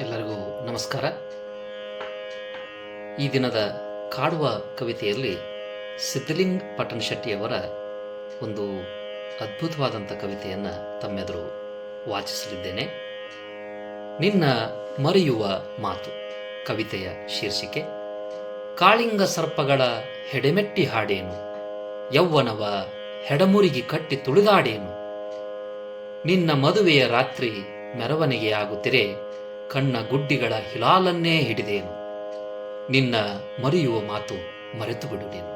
ಎಲ್ಲರಿಗೂ ನಮಸ್ಕಾರ. ಈ ದಿನದ ಕಾಡುವ ಕವಿತೆಯಲ್ಲಿ ಸಿದ್ಧಲಿಂಗ್ ಪಟನ್ ಶೆಟ್ಟಿಯವರ ಒಂದು ಅದ್ಭುತವಾದಂಥ ಕವಿತೆಯನ್ನು ತಮ್ಮೆದುರು ವಾಚಿಸಲಿದ್ದೇನೆ. ನಿನ್ನ ಮರೆಯುವ ಮಾತು, ಕವಿತೆಯ ಶೀರ್ಷಿಕೆ, ಕಾಳಿಂಗ ಸರ್ಪಗಳ ಹೆಡೆಮೆಟ್ಟಿ ಹಾಡೇನು, ಯೌವನವ ಹೆಡಮುರಿಗಿ ಕಟ್ಟಿ ತುಳಿದಾಡೇನು, ನಿನ್ನ ಮದುವೆಯ ರಾತ್ರಿ ಮೆರವಣಿಗೆಯಾಗುತ್ತಿರೆ ಕಣ್ಣ ಗುಡ್ಡಿಗಳ ಹಿಲಾಲನ್ನೇ ಹಿಡಿದೇನು. ನಿನ್ನ ಮರೆಯುವ ಮಾತು ಮರೆತು ಬಿಡುವೆನು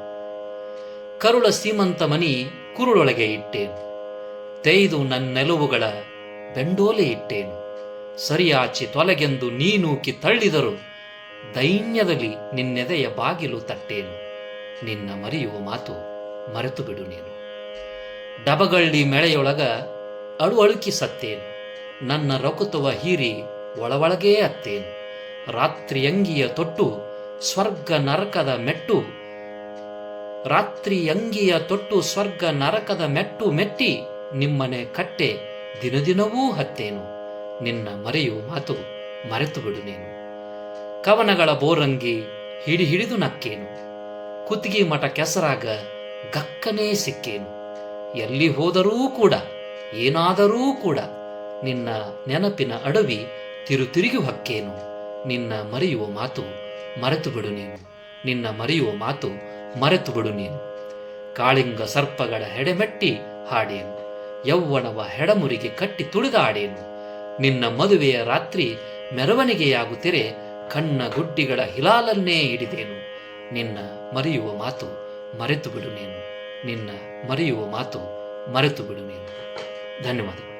ಕರುಳ ಸೀಮಂತ ಮನಿ ಕುರುಳೊಳಗೆ ಇಟ್ಟೇನು. ತೆಯ್ದು ನನ್ನೆಲುವುಗಳ ಬೆಂಡೋಲೆ ಇಟ್ಟೇನು. ಸರಿಯಾಚಿ ತೊಲಗೆಂದು ನೀನೂಕಿ ತಳ್ಳಿದರು ದೈನ್ಯದಲ್ಲಿ ನಿನ್ನೆದೆಯ ಬಾಗಿಲು ತಟ್ಟೇನು. ನಿನ್ನ ಮರೆಯುವ ಮಾತು ಮರೆತು ಬಿಡು ನೀನು. ಡಬಗಳ್ಳಿ ಮೆಳೆಯೊಳಗ ಅಳು ಅಳುಕಿ ಸತ್ತೇನು. ನನ್ನ ರಕುತವ ಹೀರಿ ಒಳಗೊಳಗೇ ಅತ್ತೇನು. ರಾತ್ರಿಯಂಗಿಯ ತೊಟ್ಟು ಸ್ವರ್ಗ ನರಕದ ಮೆಟ್ಟು. ರಾತ್ರಿಯಂಗಿಯ ತೊಟ್ಟು ಸ್ವರ್ಗ ನರಕದ ಮೆಟ್ಟು ಮೆಟ್ಟಿ ನಿಮ್ಮನೆ ಕಟ್ಟೆ ದಿನದಿನವೂ ಹತ್ತೇನು. ನಿನ್ನ ಮರೆಯು ಮಾತು ಮರೆತು ಬಿಡು ನೀನು. ಕವನಗಳ ಬೋರಂಗಿ ಹಿಡಿ ಹಿಡಿದು ನಕ್ಕೇನು. ಕುತ್ತಿಗೆ ಮಠ ಕೆಸರಾಗ ಗಕ್ಕನೇ ಸಿಕ್ಕೇನು. ಎಲ್ಲಿ ಹೋದರೂ ಕೂಡ ಏನಾದರೂ ಕೂಡ ನಿನ್ನ ನೆನಪಿನ ಅಡವಿ ತಿರುತಿರುಗಿ ಹಕ್ಕೇನು? ನಿನ್ನ ಮರೆಯುವ ಮಾತು ಮರೆತು ಬಿಡು ನೀನು. ನಿನ್ನ ಮರೆಯುವ ಮಾತು ಮರೆತು ಬಿಡು ನೀನು. ಕಾಳಿಂಗ ಸರ್ಪಗಳ ಹೆಡೆಮೆಟ್ಟಿ ಹಾಡೇನು? ಯೌವ್ವನವ ಹೆಡಮುರಿಗೆ ಕಟ್ಟಿ ತುಳಿದಾಡೇನು? ನಿನ್ನ ಮದುವೆಯ ರಾತ್ರಿ ಮೆರವಣಿಗೆಯಾಗುತ್ತಿರೆ ಕಣ್ಣ ಗುಡ್ಡಿಗಳ ಹಿಲಾಲನ್ನೇ ಹಿಡಿದೇನು? ನಿನ್ನ ಮರೆಯುವ ಮಾತು ಮರೆತು ಬಿಡು ನೀನು. ನಿನ್ನ ಮರೆಯುವ ಮಾತು ಮರೆತು ಬಿಡು ನೀನು. ಧನ್ಯವಾದ